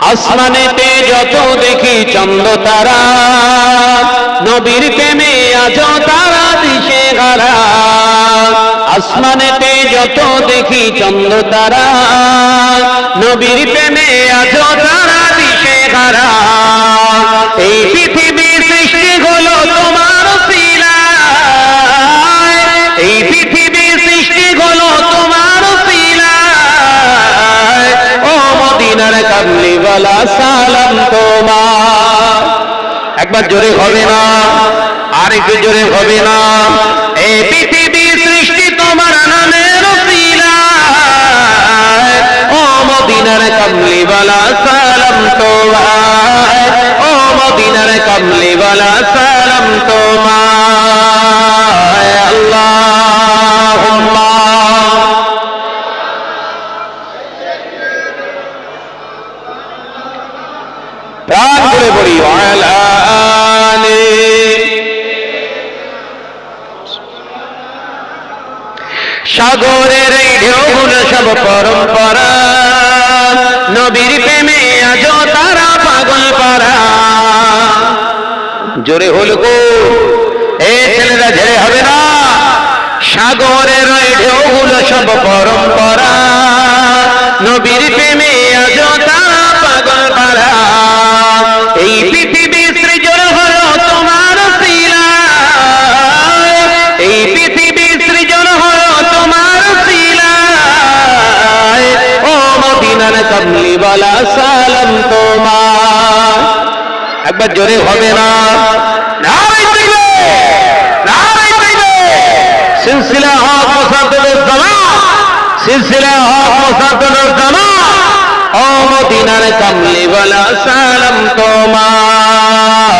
আসমানেতে যত দেখি চন্দ তারা, নবীর প্রেমে আজ তারা দিশে হারা আসমানেতে যত দেখি চন্দ তারা, নবীর প্রেমে আজ তারা দিশে হারা এই পৃথিবীর কামলিওয়ালা সালাম তোমার। একবার জোরে হবে না আর একটু জোরে হবে না। এই সৃষ্টি তোমার শিলায় ও মদিনার কামলিওয়ালা, সালাম তোমার। ও মদিনার কামলিওয়ালা, সালাম তোমার। প্রাণ করে পড়ি সাগরের এই ঢেউগুলো সব পরম্পরা। নবীর প্রেমে আজ তারা পাগল পারা। জোরে হল গো, এ ছেলেরা, ঝেড়ে হবে না। সাগরের ওই ঢেউগুলো সব পরম্পরা। একবার জোরে হবে না। সিলসিলা হক মুসাদ্দুল জামা সিলসিলা হক কমলিওয়ালা সালাম তোমার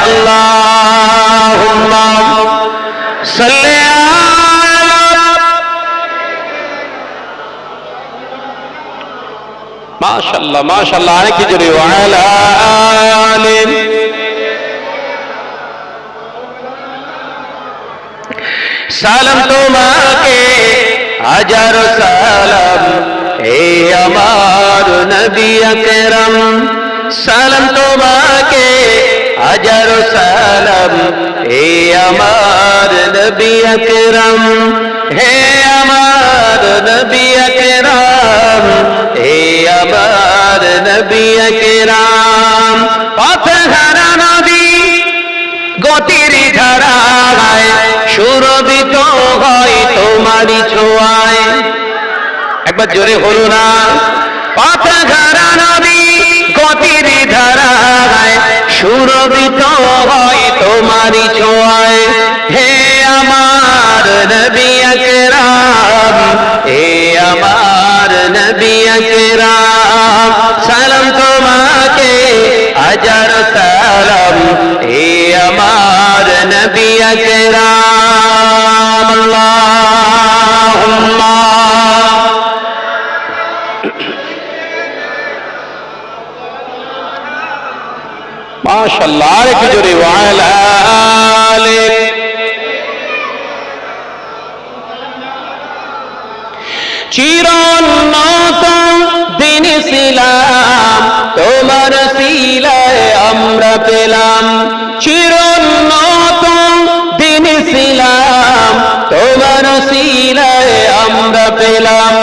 আল্লাহুম্মা মাশাল্লাহ মাশাল্লাহ অনেক কিছু সালাম তোমাকে, হাজার সালাম, হে আমার নবী আকরাম। সালাম তোমাকে, হাজার সালাম, হে আমার নবী আকরাম। হে আমার নবী আকরাম, হে নবী আকরাম পথ হারা নবী গতির ধারায় সুরবিত হয় একবার জোরে হলো না। পাতা ঘারা নদী, গতির ধারায় সুরবিত হয় তোমারই ছোঁয়ায়। হে আমার নবী আল্লাহুম্মা। মাশাআল্লাহ আরেকটু জোরে ওয়ালা আলিক চিরোন্নত দিন ছিলাম তোমার শিলায় আমরা পেলাম। পেলাম।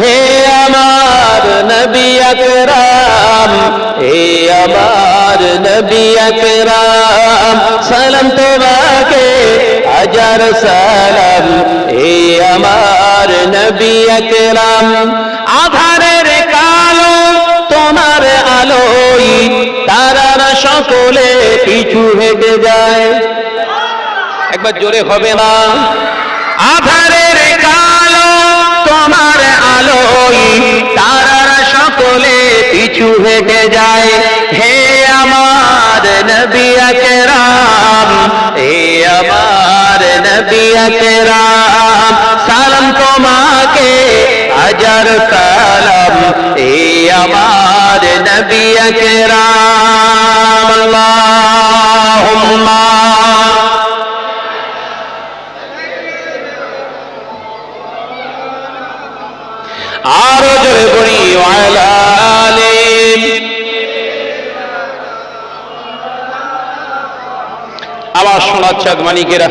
হে আমার নবী আকরাম, হে আমার নবী আকরাম, সালাম তোমাকে, হাজার সালাম, হে আমার নবী আকরাম। আধারের কালো তোমার আলোই তারারা সকলে পিছু হেঁটে যায়। একবার জোরে হবে না। তোমার আলোই তারারা সকলে পিছু হেঁটে যায়। হে আমার নবী আকরাম, হে আমার নবী আকরাম, সালাম তোমাকে হাজার কালাম হে আমার নবী আকরাম। আবার শোনাচ্ছে মানিকেরা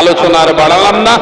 আলোচনার বাড়ালাম না।